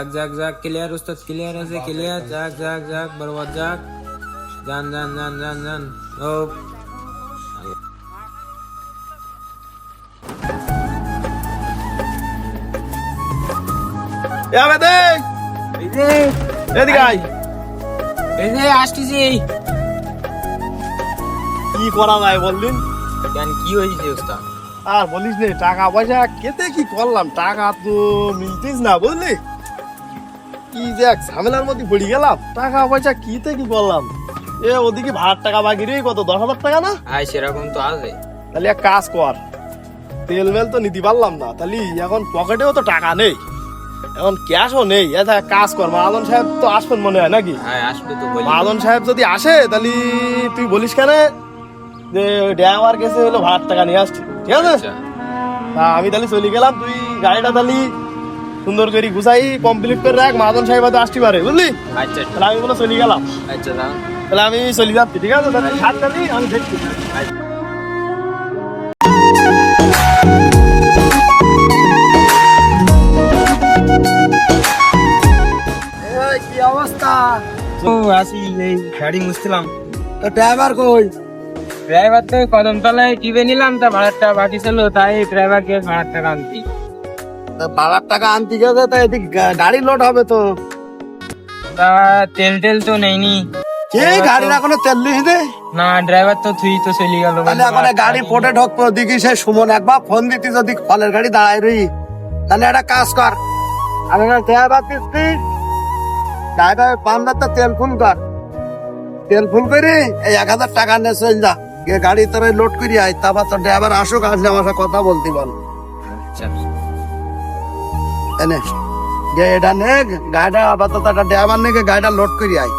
যাক যাক যাক ক্লিয়ার উস্তাদ ক্লিয়ার আছে ক্লিয়ার যাক যাক যাক বরবাদ যাক। যান যান যান যান যান। ও কি করা যায় বললিন কেন কি হয়েছে উস্তাদ? আর বলিস নে টাকা পয়সা কেটে কি করলাম? টাকা তো মিলতিস না বুঝলি? কি যে এক ঝামেলার মধ্যে পড়ে গেলাম। টাকা পয়সা কিতে কি করলাম? এ ওদিকে ভাড়ার টাকা বাকি রে কত দশ হাজার টাকা না? আয় সেরকম তো আছে। তাহলে এক কাজ কর তেল মেল তো নিতে পারলাম না তাহলে এখন পকেটেও তো টাকা নেই এখন ক্যাশও নেই। এটা কাজ কর মহাজন সাহেব তো আসবেন মনে হয় নাকি? হ্যাঁ আসবে তো বলি। মহাজন সাহেব যদি আসে তাহলে তুই বলিস কেন? যে ড্রাইভার গেছে হলো ভাড়ার টাকা নিয়ে আসছি ঠিক আছে? আচ্ছা। আমি তাহলে চলে গেলাম তুই গাড়িটা তাহলে সুন্দর করে গুছাই কমপ্লিট করে রাখ মহাজন সাহেব হয়তো আসতে পারে বুঝলি? আচ্ছা। তাহলে আমি বলে চলে গেলাম। আচ্ছা তাহলে আমি চলে যাচ্ছি ঠিক আছে? তাহলে হাত তালি আমি দেখছি। কি অবস্থা? ও আসি এই গাড়ি মুছছিলাম। তো ড্রাইভার কই? ড্রাইভার তো কদম তলায় টিপে নিলাম তা ভাড়াটা বাকি ছিল তাই ড্রাইভারকে ভাড়ার টাকা আনতি তা ভাড়ার টাকা আনতে গেছে তা এদিক গাড়ি লোড হবে তো। তা তেল টেল তো নেইনি। কে গাড়ির এখনও তেল লিখে না ড্রাইভার তো থুই তো চলে গেল তাহলে এখন গাড়ি পোটে ঢোকবো দেখি সে সুমন একবার ফোন দিতি যদি ফলের গাড়ি দাঁড়ায় রই। তাহলে একটা কাজ কর। আমি না ড্রাইভার দিচ্ছি ড্রাইভার পান্ডার তো তেল ফুল কর। তেল ফুল করি এই এক হাজার টাকা নিয়ে চল যা। গাড়ি তোর লোড করি আয়। তারপর তোর ড্রাইভার আসুক আসলে আমার সাথে কথা বলতে বল। আচ্ছা। এনে। যে এটা নে গাড়িটা আপাতত একটা ড্রাইভার নে গিয়ে গাড়িটা লোড করি আয়।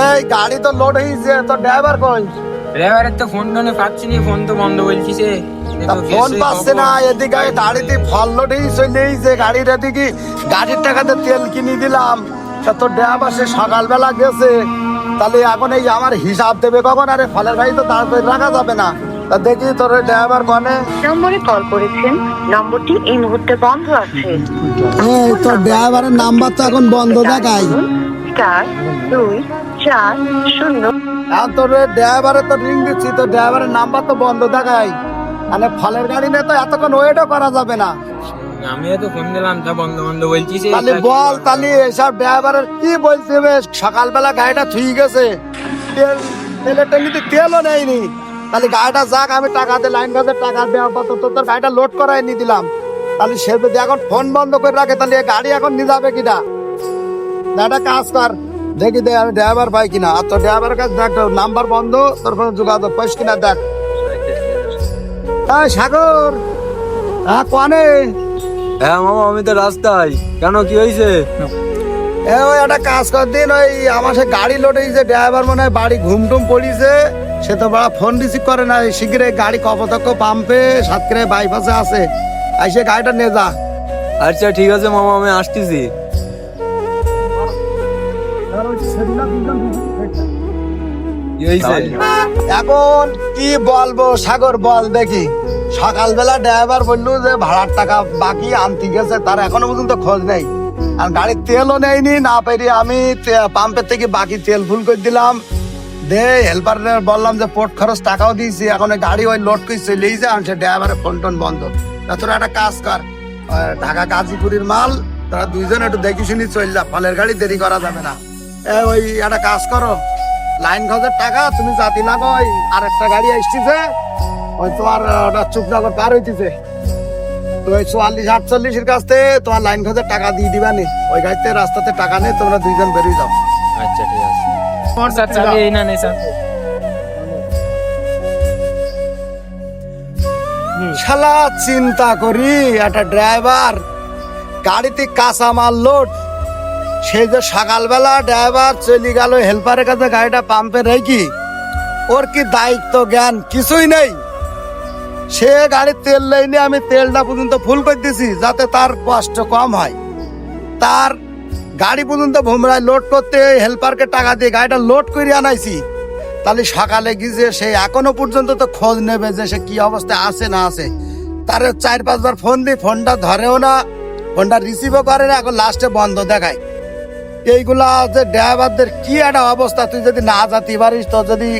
এই গাড়ি তো লোড হয়েছে তো ড্রাইভার কই? ড্রাইভারের তো ফোন টোনে পাচ্ছি নি ফোন তো বন্ধ বলছিছে তা ফোন পাচ্ছে না এদিকে গাড়িতে ফল লোড হয়ে চলে এসেছে গাড়ির এদিকে গাড়ির টাকাতে তেল কিনে দিলাম। তা তোর ড্রাইভার সে সকালবেলা গেছে তাহলে এখন এই আমার হিসাব দেবে কখন? আরে ফলের গাড়ি তো তাড়াতাড়ি রাখা যাবে না। তা দেখি তোর ড্রাইভার কনে। নম্বরে কল করেছেন নম্বরটি এই মুহূর্তে বন্ধ আছে। এই তোর ড্রাইভারের নাম্বার তো এখন বন্ধ দেখাই স্টার দুই চার শূন্য। তোর তো রিং দিচ্ছি তোর ড্রাইভারের নাম্বার তো বন্ধ দেখাই। মানে ফলের গাড়ি নিয়ে তো এতক্ষণ ওয়েটও করা যাবে না। আমিও তো ফোন দিলাম তা বন্ধ বন্ধ বলছিছে তাহলে বল তাহলে এসব ড্রাইভারের কি বলছে বেশ সকালবেলা গাড়িটা থুই গেছে। তেল তেলের ট্যাঙ্কিতে তেলও নেয়নি। তাহলে গাড়িটা যাক আমি টাকা দিয়ে লাইন গাছের টাকা দেওয়া তো তোর গাড়িটা লোড করাই নিয়ে দিলাম। তাহলে সে যদি এখন ফোন বন্ধ করে রাখে তাহলে গাড়ি এখন নিয়ে যাবে কিনা? না, একটা কাজ কর। দেখি দেখ আমি ড্রাইভার পাই কিনা। আর তোর ড্রাইভারের কাছে দেখ নাম্বার বন্ধ তোর ফোনে যোগাযোগ পাইস কিনা দেখ। হ্যাঁ সাগর হ্যাঁ কনে? হ্যাঁ মামা আমি তো রাস্তায়। কেন কি হয়েছে? এ ওই একটা কাজ কর দিন ওই আমার সে গাড়ি হয়েছে ড্রাইভার মনে হয় বাড়ি ঘুমটুম পড়িছে। সে তো বড় ফোন রিসিভ করে না শীঘ্রই গাড়ি কপতক্ষ পাম্পে সাতক্ষীরায় বাইপাসে আছে। আইসে গাড়িটা নিয়ে যা। আচ্ছা ঠিক আছে মামা আমি আসতেছি। এখন কি বলব সাগর বল দেখি। সকালবেলা ড্রাইভার বলল যে ভাড়ার টাকা বাকি আনতে গেছে তার এখনও পর্যন্ত খোঁজ নেই। আর গাড়ির তেলও নেয়নি না পেরে আমি পাম্পের থেকে বাকি তেল ফুল করে দিলাম। দে হেল্পার বললাম যে পোর্ট খরচ টাকাও দিয়েছি এখন গাড়ি ওই লোড করে চলে গেছে আর সে ড্রাইভারের ফোন টোন বন্ধ। তা তোরা একটা কাজ কর ঢাকা গাজীপুরের মাল তারা দুইজন একটু দেখি শুনি চল যা ফলের গাড়ি দেরি করা যাবে না। ওই একটা কাজ করো। লাইন খরচের টাকা তুমি জাতি লাগো ওই আর একটা গাড়ি আসতেছে। ওই তোমার ওটা চুপনগর পার হইতেছে। তো ওই চুয়াল্লিশ আটচল্লিশের কাছ থেকে তোমার লাইন খরচের টাকা দিয়ে দিবানি ওই গাড়িতে রাস্তাতে টাকা নেই তোমরা দুইজন বেরিয়ে যাও। আচ্ছা ঠিক আছে। না নেই স্যার। শালা চিন্তা করি একটা ড্রাইভার গাড়িতে কাঁচা মাল লোড সেই যে সকালবেলা ড্রাইভার চলে গেল হেল্পারের কাছে গাড়িটা পাম্পে রেখি। ওর কি দায়িত্ব, জ্ঞান? কিছুই নেই। সে গাড়ির তেল লাইনে আমি তেলটা পর্যন্ত ফুল করে দিছি, যাতে তার কষ্ট কম হয়। তার গাড়ি পর্যন্ত ভোমরায় লোড করতে হেল্পারকে টাকা দিয়ে গাড়িটা লোড করে আনাইছি। তাহলে সকালে গিয়ে সে এখনও পর্যন্ত তো খোঁজ নেবে যে সে কি অবস্থায় আছে না আছে। তার চার পাঁচবার ফোন দিই ফোনটা ধরেও না ফোনটা রিসিভও করে না, এখন লাস্টে বন্ধ দেখায়। এইগুলা যে ড্রাইভারদের কি একটা অবস্থা? তুই যদি না জাতি পারিস তো যদি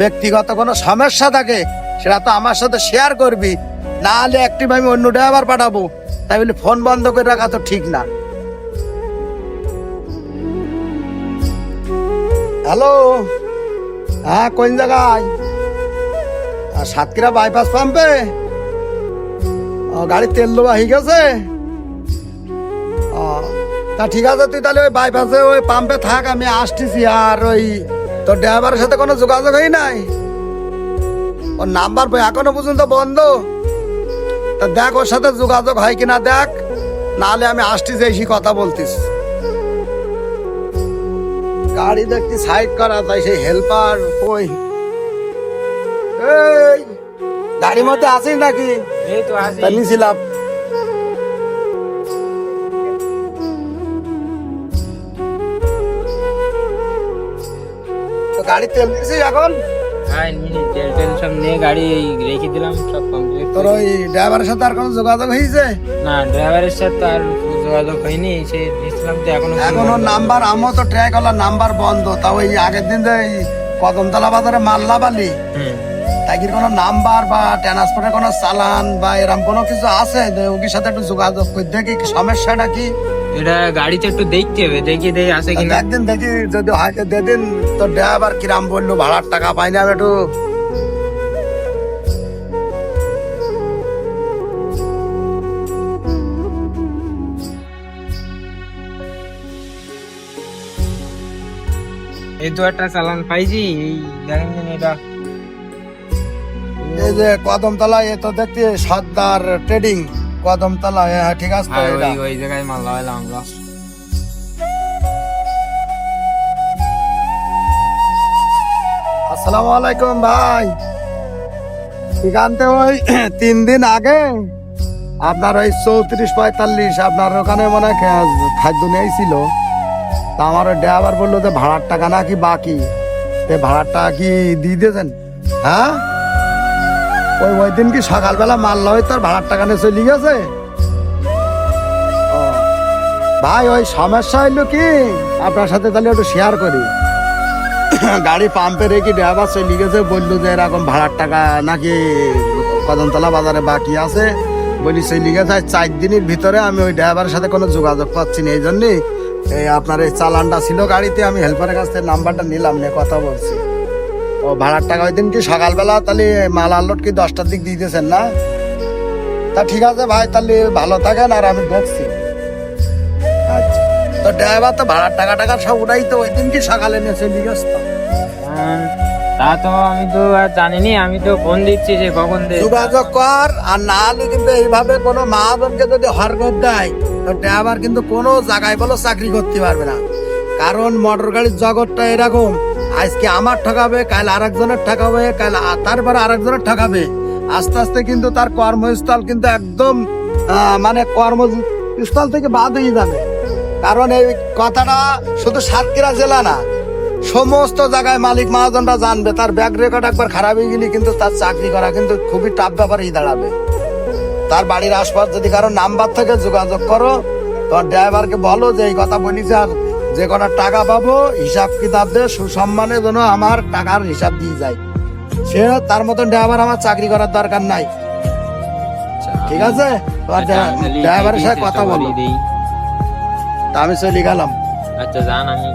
ব্যক্তিগত কোনো সমস্যা থাকে সেটা তো আমার সাথে শেয়ার করবি। না হলে একটি আমি অন্য ড্রাইভার পাঠাবো। তাই বলে ফোন বন্ধ করে রাখা তো ঠিক না। হ্যালো হ্যাঁ কোন জায়গায়? সাতক্ষীরা বাইপাস পাম্পে ও, গাড়ির তেল দেওয়া হয়ে গেছে? তা ঠিক আছে তুই তাহলে ওই বাইপাসে ওই পাম্পে থাক আমি আসতেছি। আর ওই তোর ড্রাইভারের সাথে কোনো যোগাযোগ হয় নাই। ওর নাম্বার এখনও পর্যন্ত বন্ধ। তা দেখ ওর সাথে যোগাযোগ হয় কিনা দেখ। নাহলে আমি আসতেছি এসে কথা বলতিস। গাড়ি দেখতে সাইড করা তাই সেই হেল্পার কই? এই গাড়ির মধ্যে আছিস নাকি? এই তো আসি নিছিলাম। গাড়ি তেল দিছিস এখন? হ্যাঁ তেল নিয়ে গাড়ি রেখে দিলাম সব কমপ্লিট তোর ওই ড্রাইভারের সাথে আর কোনো যোগাযোগ হয়েছে? না ড্রাইভারের সাথে আর যোগাযোগ হয়নি সে দিয়েছিলাম তো এখনও এখন ওর নাম্বার আমও তো নাম্বার বন্ধ তাও ওই আগের দিন যে কদমতলা বাজারে মাল্লা বালি তাকির কোনো নাম্বার বা ট্রান্সপোর্টের কোনো চালান বা এরকম কোনো কিছু আছে? ওকির সাথে একটু যোগাযোগ করে দেখি কি সমস্যাটা কি? এটা গাড়িতে একটু দেখতে হবে দেখি দেখি আছে কিনা। একদিন দেখি যদি হয়তো দেদিন। তো ড্রাইভার কিরাম বলল ভাড়ার টাকা পাই না একটু এই তো একটা চালান পাইছি এই দেখেন এটা। এই যে কদমতলা এ তো দেখতে সর্দার ট্রেডিং। কদমতলা হ্যাঁ ঠিক আছে তো এটা। ওই জায়গায় মাল লাগাইলাম আমরা আসসালামু আলাইকুম ভাই। এখানতে ওই তিন দিন আগে আপনার ওই চৌত্রিশ পঁয়তাল্লিশ আপনার ওখানে মনে হয় খাদ্য নিয়েছিল। তা আমার ওই ড্রাইভার বলল যে ভাড়ার টাকা নাকি বাকি। ভাড়ার টাকা কি দিয়ে দিয়েছেন? হ্যাঁ? ওই ওই দিন কি সকালবেলা মারল? হয়তো আর ভাড়ার টাকা নিয়ে চলে গেছে? ভাই, ওই সমস্যা হইল কি? আপনার সাথে তাহলে একটু শেয়ার করি। গাড়ি পাম্পে রেখে ড্রাইভার চলে গেছে, বলল যে এরকম ভাড়ার টাকা নাকি কদমতলা বাজারে বাকি আছে। বলি, চলে গেছে চার দিনের ভিতরে আমি ওই ড্রাইভারের সাথে কোনো যোগাযোগ পাচ্ছি না, এই জন্যই এই আপনার এই চালানটা ছিল গাড়িতে, আমি হেল্পারের কাছ থেকে নাম্বারটা নিলাম, নিয়ে কথা বলছি। ও ভাড়ার টাকা ওই দিন কি সকালবেলা তাহলে মাল আনলোড কি দশটার দিক দিয়ে দিয়েছেন না? তা ঠিক আছে ভাই তাহলে ভালো থাকেন আর আমি দেখছি আচ্ছা। তো ড্রাইভার তো ভাড়ার টাকা টাকা সব উঠাই তো ওই দিন কি সকালে নিয়ে চলে গেছে তো। হ্যাঁ, তা তো আমি তো আর জানিনি আমি তো ফোন দিচ্ছি যে কখন যোগাযোগ কর আর না হলে কিন্তু এইভাবে কোনো মহাজনকে যদি হরকত দেয় তো ড্রাইভার কিন্তু কোনো জায়গায় বলো চাকরি করতে পারবে না। কারণ মোটর গাড়ির জগৎটা এরকম আজকে আমার ঠকাবে, কাল আরেকজনের ঠকাবে, কাল তারপরে আরেকজনের ঠকাবে। আস্তে আস্তে কিন্তু তার কর্মস্থল কিন্তু একদম মানে কর্মস্থল থেকে বাদ হয়ে যাবে। কারণ এই কথাটা শুধু সাতক্ষীরা জেলা না, সমস্ত জায়গায় মালিক মহাজনরা জানবে, তার ব্যাগ রেকর্ড একবার খারাপ হয়ে গেলে কিন্তু তার চাকরি করা কিন্তু খুবই টাফ ব্যাপারেই দাঁড়াবে। তার বাড়ির আশপাশ যদি কারও নাম্বার থেকে, যোগাযোগ করো, তোমার ড্রাইভারকে বলো যে এই কথা বলিস আর যে কটা টাকা পাবো হিসাব কিতাব দিয়ে সুসম্মানে যেন আমার টাকার হিসাব দিয়ে যায়। সে তার মতন ড্রাইভার আমার চাকরি করার দরকার নাই। ঠিক আছে? ড্রাইভারের সাথে কথা বলো। দিই। তা আমি চলে গেলাম। আচ্ছা জান আমি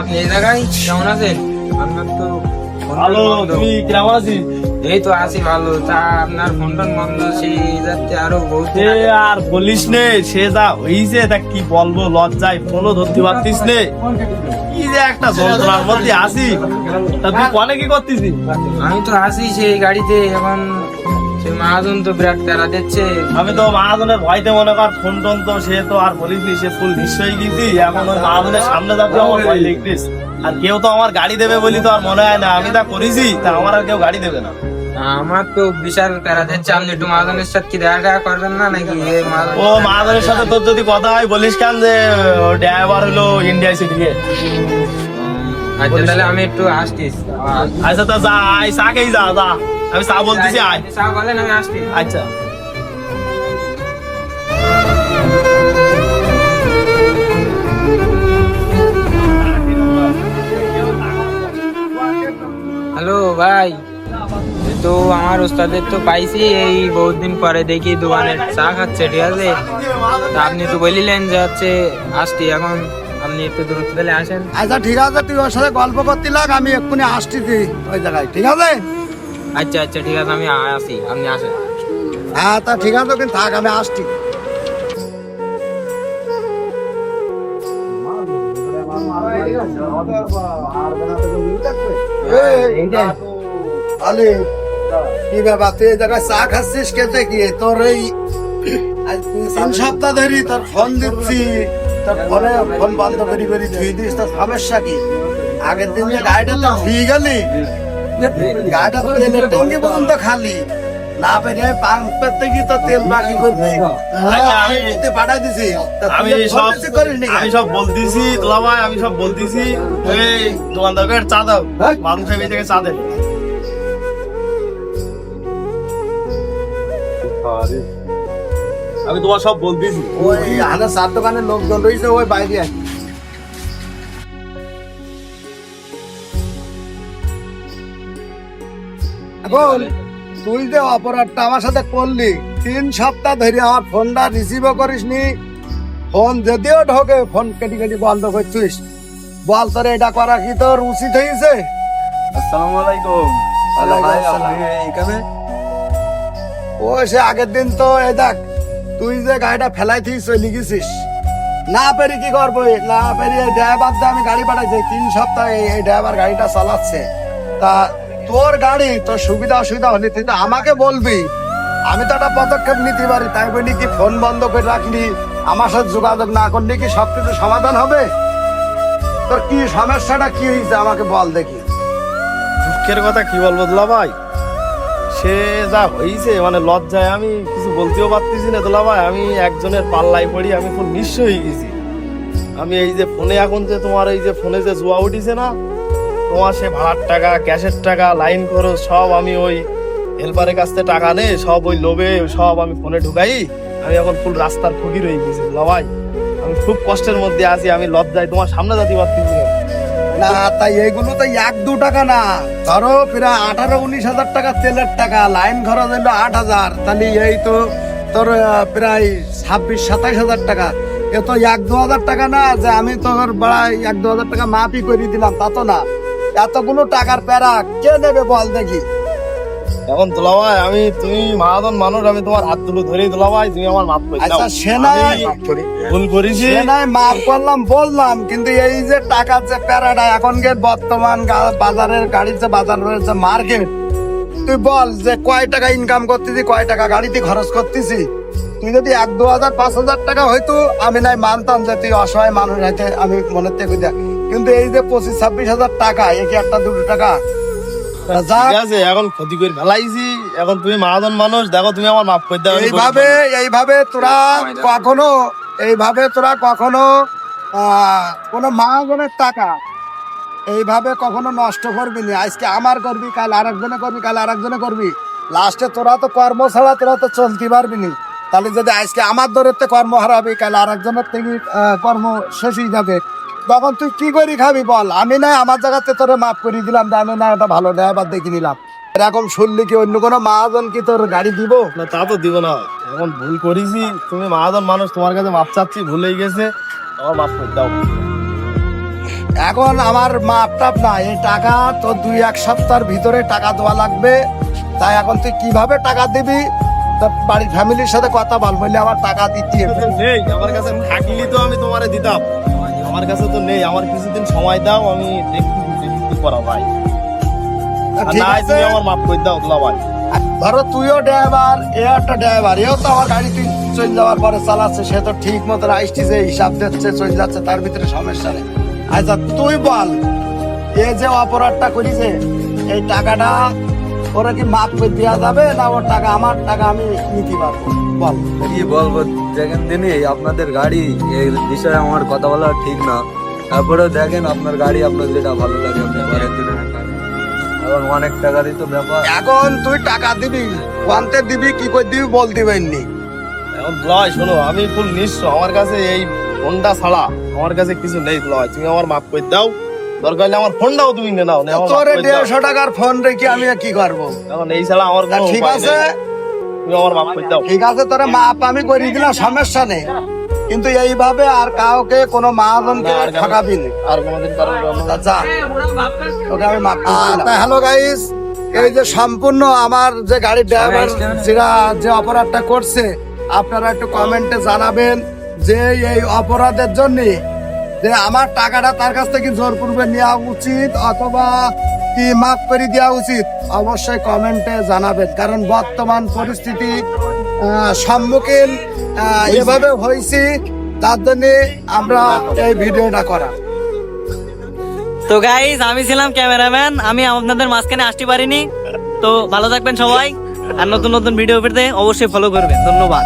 আপনি এই জায়গায় কেমন আছেন? আপনার তো ভালো বন্ধ। তুই আছিস? এই তো আছি ভালো। তা আপনার ফোন বন্ধ সেই যাচ্ছে আরও বহুত আর বলিস নে সে যা হইছে তা কি বলব লজ্জায় ফোনও ধরতে পারতিস নে। কি যে একটা যন্ত্রণার মধ্যে আসি তা তুই কনে কি করতিস? আমি তো আছি সেই গাড়িতে এখন মহাজন তো বিরাট তারা দিচ্ছে। আমি তো মহাজনের ভয়তে মনে কর ফোন টোন তো সে তো আর বলিস সে ফুল নিশ্চয়ই গেছি। এখন ওই মহাজনের সামনে যাতে আমার ভয় লিখতিস আর কেউ তো আমার গাড়ি দেবে বলি তো আর মনে হয় না। আমি তা করেছি তা আমার আর কেউ গাড়ি দেবে না। আমার তো বিশাল তারা দিচ্ছে আপনি একটু মহাজনের সাথে কি দেখা দেখা করবেন না নাকি? ও মহাজনের সাথে তোর যদি কথা হয় বলিস কেন যে ড্রাইভার হলো ইন্ডিয়া সিটিকে আচ্ছা তাহলে আমি একটু আসতিস আচ্ছা তা যা আয় চাকেই যা যা। আমি চা বলতেছি আয়। চা বলেন আমি আসছি। আচ্ছা। হ্যালো ভাই তো আমার ওস্তাদের তো পাইছি এই বহুত দিন পরে দেখি দোকানে চা খাচ্ছে ঠিক আছে? তা আপনি তো বলিলেন যে হচ্ছে আসছি এখন আপনি একটু দূরত্ব পেলে আসেন। আচ্ছা ঠিক আছে তুই ওর সাথে গল্প করতে লাগ আমি এক্ষুনি আসতেছি ওই জায়গায় ঠিক আছে? আচ্ছা আচ্ছা ঠিক আছে আমি আসি আপনি আসেন। হ্যাঁ তা ঠিক আছে কিন্তু থাক আমি আসছি। আলে কি ব্যাপার? তুই জায়গায় চা খাচ্ছিস কেটে কি? তোর এই তিন সপ্তাহ ধরে তোর ফোন দিচ্ছি। তোর ফোনে ফোন বন্ধ করি করি ধুই দিস। তোর সমস্যা কি? আগের দিন যে গাড়িটা তো ধুই গেলি গাড়িটা তো টঙ্গি পর্যন্ত খালি। না পেরে পাম্প কি তো তেল বাকি করবি। আচ্ছা, আমি- পাঠাই দিছি। আমি সব আমি সব বলতেছি তোলা আমি সব বলতেছি। এই দোকানদারকে একটা চা দাও। মানুষ এই চা দে। আমি তোমার সব বলতেছি। ওই আনা চার দোকানের লোকজন রয়েছে ওই বাইরে আছে এখন তুই যে অপরাধটা আমার সাথে করলি তিন সপ্তাহ ধরে আমার ফোনটা রিসিভও করিসনি। ফোন যদিও ঢোকে ফোন কেটে কেটে বন্ধ করছিস। বল তোর এটা করা কি তোর উচিত হয়েছে? আসসালামু আলাইকুম। এখানে ও সে আগের দিন তো এই দেখ তুই যে গাড়িটা ফেলাই তুই চলে গেছিস না পেরি কি করব? না পেরি ড্রাইভার দিয়ে আমি গাড়ি পাঠাইছি তিন সপ্তাহ এই ড্রাইভার গাড়িটা চালাচ্ছে। তা তোর গাড়ি, তোর সুবিধা অসুবিধা হলে তুই আমাকে বলবি। আমি তো একটা পদক্ষেপ নিতে পারি, তাই বলি কি ফোন বন্ধ করে রাখলি। আমার সাথে যোগাযোগ না করলে কি সবকিছু সমাধান হবে? তোর কি সমস্যাটা কি হয়েছে আমাকে বল দেখি। দুঃখের কথা কি বলব দুলা ভাই? সে যা হয়েছে মানে লজ্জায় আমি কিছু বলতেও পারতেছি না দুলা ভাই। আমি একজনের পাল্লাই পড়ি, আমি খুব নিঃস্ব হয়ে গেছি। আমি এই যে ফোনে এখন যে তোমার এই যে ফোনে যে জুয়া উঠিছে না তোমার সে ভাড়ার টাকা, ক্যাশের টাকা লাইন খরচ, সব আমি ওই হেল্পারের কাছ থেকে টাকা নে সব ওই লোভে, সব আমি ফোনে ঢুকাই। আমি এখন ফুল রাস্তার ফকির হয়ে গেছি দুলা ভাই? আমি খুব কষ্টের মধ্যে আছি, আমি লজ্জায় তোমার সামনে যাতে পারতেছি না, তাই এইগুলো তো এক দু টাকা না। ধরো, প্রায় আঠারো উনিশ হাজার টাকা তেলের টাকা লাইন খরচ হইল আট হাজার। তাহলে এই তো তোর প্রায় ছাব্বিশ সাতাইশ হাজার টাকা। এ তো এক দু হাজার টাকা না, যে আমি তোর বাড়াই, এক দু হাজার টাকা মাফি করে দিলাম, তা তো না। এতগুলো টাকার প্যারা কে নেবে বল দেখি? এখন দুলাভাই আমি তুমি মহাজন মানুষ আমি তোমার হাত তুলে ধরেই দুলাভাই তুমি আমার মাপ করে আচ্ছা সেনা আমি ভুল করেছি। সে নয় মাফ করলাম বললাম কিন্তু এই যে টাকার যে প্যারাটা এখনকার বর্তমান বাজারের গাড়ির যে বাজারের যে মার্কেট তুই বল যে কয় টাকা ইনকাম করতেছি কয় টাকা গাড়িতে খরচ করতেছি? তুই যদি এক দু হাজার পাঁচ হাজার টাকা হয়তো আমি নাই মানতাম যে তুই অসহায় মানুষ হইতে আমি মনে থেকে দেখ কিন্তু এই যে পঁচিশ ছাব্বিশ হাজার টাকা এ কি একটা দুটো টাকা? ঠিক আছে এখন ক্ষতি করে ফেলাইছি। এখন তুমি মানুষ দেখো তুমি আমার মাফ করে দাও এইভাবে এইভাবে তোরা কখনো এইভাবে তোরা কখনো কোনো মাহাজনের টাকা এইভাবে কখনো নষ্ট করবি না। আজকে আমার করবি কাল আরেকজনে করবি কাল আরেকজনে করবি। লাস্টে তোরা তো কর্ম ছাড়া তোরা তো চলতে পারবি না। তাহলে যদি আজকে আমার দরেতে কর্ম হারাবি কাল আরেকজনের থেকে কর্ম শেষ হয়ে যাবে তখন তুই কি করি খাবি বল? আমি না আমার জায়গাতে তোরে মাফ করে দিলাম আমি না এটা ভালো ড্রাইভার দেখে নিলাম। এরকম শুনলি কি অন্য কোনো মাহাজন কি তোর গাড়ি দিব? না তা তো দিব না। এখন ভুল করেছি তুমি মহাজন মানুষ তোমার কাছে মাপ চাচ্ছি ভুল হয়ে গেছে। আমার মাফ করে দাও। এখন আমার মাপ টাপ না এই টাকা তো দুই এক সপ্তাহের ভিতরে টাকা দেওয়া লাগবে। তাই এখন তুই কীভাবে টাকা দিবি? তোর বাড়ির ফ্যামিলির সাথে কথা বল বললে আমার টাকা দিতে। আমার কাছে থাকলি তো আমি তোমারে দিতাম। আমার কাছে তো নেই আমার কিছুদিন সময় দাও আমি দেখি করা ভাই আমার মাফ করে দাও দুলা ভাই। ধরো তুইও ড্রাইভার এ একটা ড্রাইভার এও তো আমার গাড়ি তুই চলে যাওয়ার পরে চালাচ্ছে সে তো ঠিক মতো আসছি যে হিসাব দিচ্ছে চলে যাচ্ছে তার ভিতরে সমস্যা নেই। আচ্ছা তুই বল এ যে অপরাধটা করিছে এই টাকাটা ওরা কি মাফ করে দেওয়া যাবে না ওর টাকা আমার টাকা আমি নিতে পারব? বল কি বলব দেখেন দিনই আপনাদের গাড়ি এই বিষয়ে আমার কথা বলা ঠিক না। তারপরেও দেখেন আপনার গাড়ি আপনার যেটা ভালো লাগে আপনি করেন। এখন অনেক টাকারই তো ব্যাপার। এখন তুই টাকা দিবি ওয়ান্তে দিবি কি করে দিবি বলতে পারিনি। এখন লয় শোনো আমি ফুল নিঃস্ব আমার কাছে এই ফোনটা ছাড়া আমার কাছে কিছু নেই লয়। তুমি আমার মাফ করে দাও দরকার হলে আমার ফোনটাও তুমি নিয়ে নাও নে, তোরে দেড়শো টাকার ফোন রেখে আমি আর কি করব? এখন এই ছাড়া আমার ঠিক আছে। তুমি আমার মাফ করে দাও। ঠিক আছে তোরা মাপ আমি করে দিলাম সমস্যা নেই। কিন্তু এইভাবে আর কাউকে কোনো মহাজনকে? ঠকাবি না। আর কোনোদিন কারণ আচ্ছা তোকে আমি মাপ হ্যালো গাইস এই যে সম্পূর্ণ আমার যে গাড়ির ড্রাইভার যারা যে অপরাধটা করছে আপনারা একটু কমেন্টে জানাবেন যে এই অপরাধের জন্য যে আমার টাকাটা তার কাছ থেকে জোরপূর্বে নেওয়া উচিত অথবা কি মাফ করে দেওয়া উচিত। অবশ্যই কমেন্টে জানাবেন, কারণ বর্তমান পরিস্থিতি সম্মুখীন এভাবে হয়েছি, তার জন্য আমরা এই ভিডিওটা করা তো গাইজ আমি ছিলাম ক্যামেরাম্যান, আমি আপনাদের মাঝখানে আসতে পারিনি। তো ভালো থাকবেন সবাই, আর নতুন নতুন ভিডিও পেতে অবশ্যই ফলো করবেন। ধন্যবাদ।